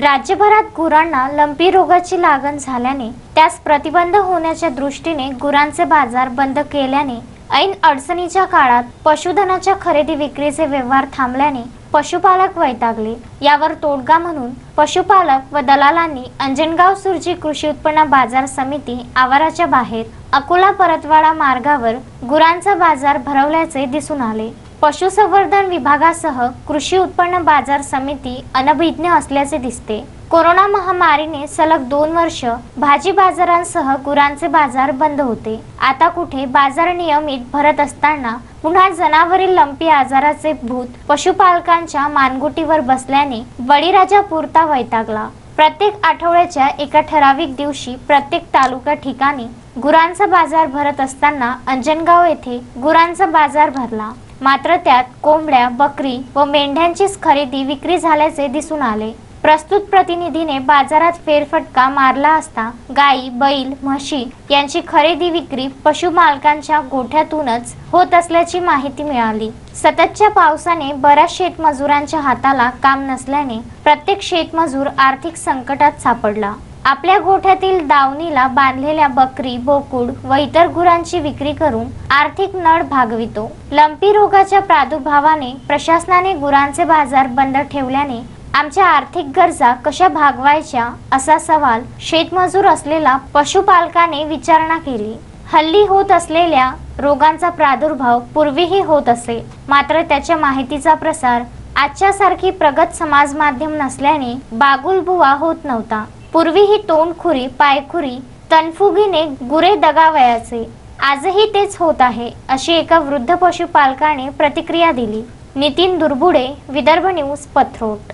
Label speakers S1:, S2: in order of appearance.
S1: राज्यभरात गुरांना लंपी रोगाची लागण झाल्याने त्यास प्रतिबंध होण्याच्या दृष्टीने गुरांचे बाजार बंद केल्याने ऐन अडचणीच्या काळात पशुधनाच्या खरेदी विक्रीचे व्यवहार थांबल्याने पशुपालक वैतागले. यावर तोडगा म्हणून पशुपालक व दलालांनी अंजनगाव सुरजी कृषी उत्पन्न बाजार समिती आवाराच्या बाहेर अकोला परतवाडा मार्गावर गुरांचा बाजार भरवल्याचे दिसून आले. पशुसंवर्धन विभागासह कृषी उत्पन्न बाजार समिती अनभिज्ञ असल्याचे दिसते. कोरोना महामारीने सलग दोन वर्ष भाजी बाजारांसह गुरांचे बाजार बंद होते. आता कुठे बाजार नियमित भरत असताना पुन्हा जनावरील लंपी आजाराचे भूत पशुपालकांच्या मानगुटीवर बसल्याने बळीराजा पुरता वैतागला. प्रत्येक आठवड्याच्या एका ठराविक दिवशी प्रत्येक तालुका ठिकाणी गुरांचा बाजार भरत असताना अंजनगाव येथे गुरांचा बाजार भरला. मात्र त्यात कोंबड्या बकरी व मेंढ्यांचीच खरेदी विक्री झाल्याचे दिसून आले. प्रस्तुत प्रतिनिधीने बाजारात फेरफटका मारला असता गाई बैल म्हशी यांची खरेदी विक्री पशुमालकांच्या गोठ्यातूनच होत असल्याची माहिती मिळाली. सततच्या पावसाने बऱ्याच शेतमजुरांच्या हाताला काम नसल्याने प्रत्येक शेतमजूर आर्थिक संकटात सापडला. आपल्या गोठ्यातील दावणीला बांधलेल्या बकरी बोकुड व इतर गुरांची विक्री करून आर्थिक नळ भागवितो. लंपी रोगाच्या प्रादुर्भावाने प्रशासनाने गुरांचे बाजार बंद ठेवल्याने आमच्या आर्थिक गरजा कशा भागवायच्या असा सवाल शेतमजूर असलेला पशुपालकाने विचारणा केली. हल्ली होत असलेल्या रोगांचा प्रादुर्भाव पूर्वीही होत असे. मात्र त्याच्या माहितीचा प्रसार आजच्या सारखी प्रगत समाज माध्यम नसल्याने बागुलबुवा होत नव्हता. पूर्वी ही तोंडखुरी पायखुरी तनफुगीने गुरे दगावयाचे. आजही तेच होत आहे अशी एका वृद्ध पशुपालकाने प्रतिक्रिया दिली. नितीन दुर्बुडे विदर्भ न्यूज पथरोट.